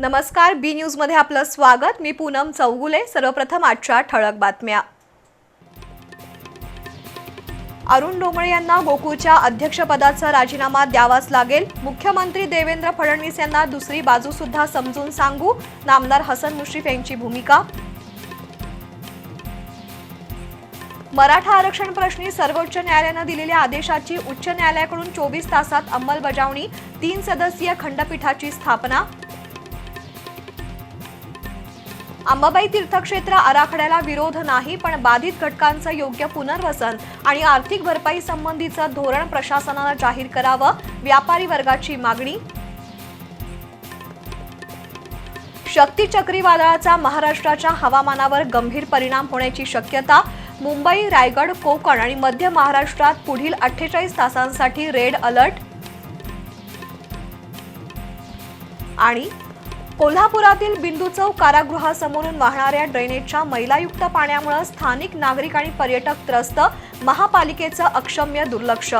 नमस्कार बी न्यूजमध्ये आपलं स्वागत. मी पूनम चौगुले. सर्वप्रथम आजच्या ठळक बातम्या. अरुण डोंगळे यांना गोकुळच्या अध्यक्षपदाचा राजीनामा द्यावाच लागेल. मुख्यमंत्री देवेंद्र फडणवीस यांना दुसरी बाजू सुद्धा समजून सांगू. नामदार हसन मुश्रीफ यांची भूमिका. मराठा आरक्षण प्रश्नी सर्वोच्च न्यायालयानं दिलेल्या आदेशाची उच्च न्यायालयाकडून चोवीस तासात अंमलबजावणी तीन सदस्यीय खंडपीठाची स्थापना. अंबाबाई तीर्थक्षेत्र आराखड्याला विरोध नाही पण बाधित घटकांचं योग्य पुनर्वसन आणि आर्थिक भरपाई संबंधीचं धोरण प्रशासनानं जाहीर करावं व्यापारी वर्गाची मागणी. शक्ती चक्रीवादळाचा महाराष्ट्राच्या हवामानावर गंभीर परिणाम होण्याची शक्यता मुंबई रायगड कोकण आणि मध्य महाराष्ट्रात पुढील अठ्ठेचाळीस तासांसाठी रेड अलर्ट. आणि कोल्हापुरातील बिंदू चौक कारागृहासमोरून वाहणाऱ्या ड्रेनेजच्या मैलायुक्त पाण्यामुळे स्थानिक नागरिक आणि पर्यटक त्रस्त महापालिकेचं अक्षम्य दुर्लक्ष.